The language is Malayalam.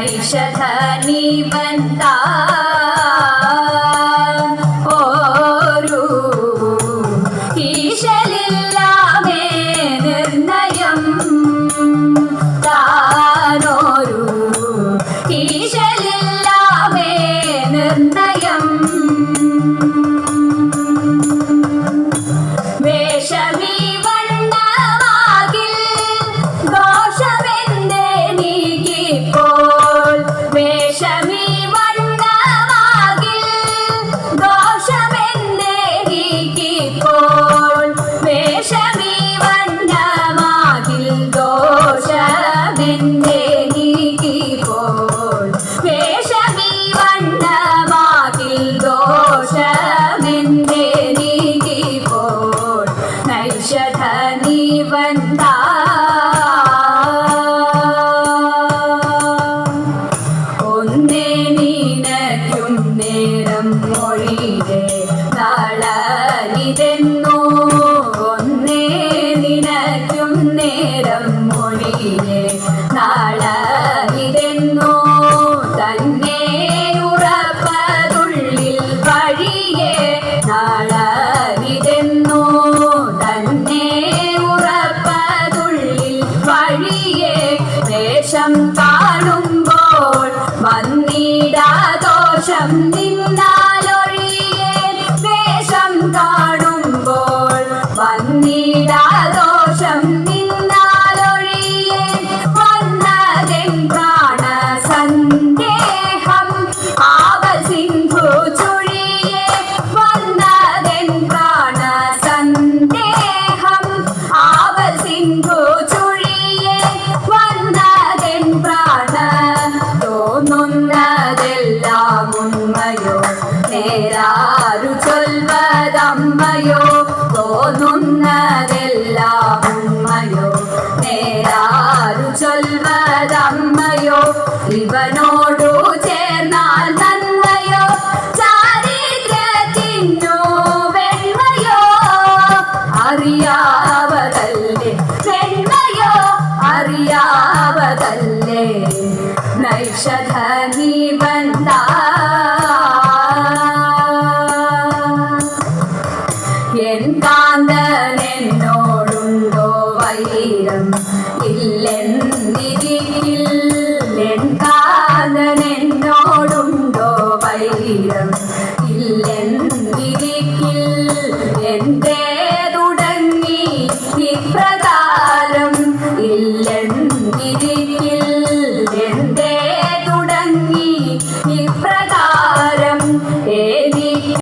നൈഷധ വന്നിടാദോഷം നിന്നാലൊഴിയേ വേഷം കാണുമ്പോൾ വന്നിടാ ദോഷം നിന്നാലൊഴിയേ വന്നതെൻ പ്രാണ സന്ദേഹം? ആവ സിന്ധു ചുഴിയേ വന്നതെൻ പ്രാണ സന്ദേഹം? ആവ സിന്ധു ചുഴിയേ വന്നതെൻ പ്രാണ തോന്നുന്നതെല്ലാം ചൊൽവതമ്മയോ തോന്നുന്നതെല്ലാം ഉമ്മയോ? നേരാരു ചൊൽവതമ്മയോ? ഇവനോടു ചേർന്നാൽ നന്മയോ? ചാരിത്രത്തിനു വെണ്മയോ? അറിയാവതല്ലേ വെണ്മയോ? അറിയാവതല്ലേ? നൈഷധ നിബന്ധ എൻ കാന്തൻ എന്നോടുണ്ടോ വൈരം? ഇല്ലെന്നിരിക്കിൽ എൻ കാന്തൻ എന്നോടുണ്ടോ വൈരം?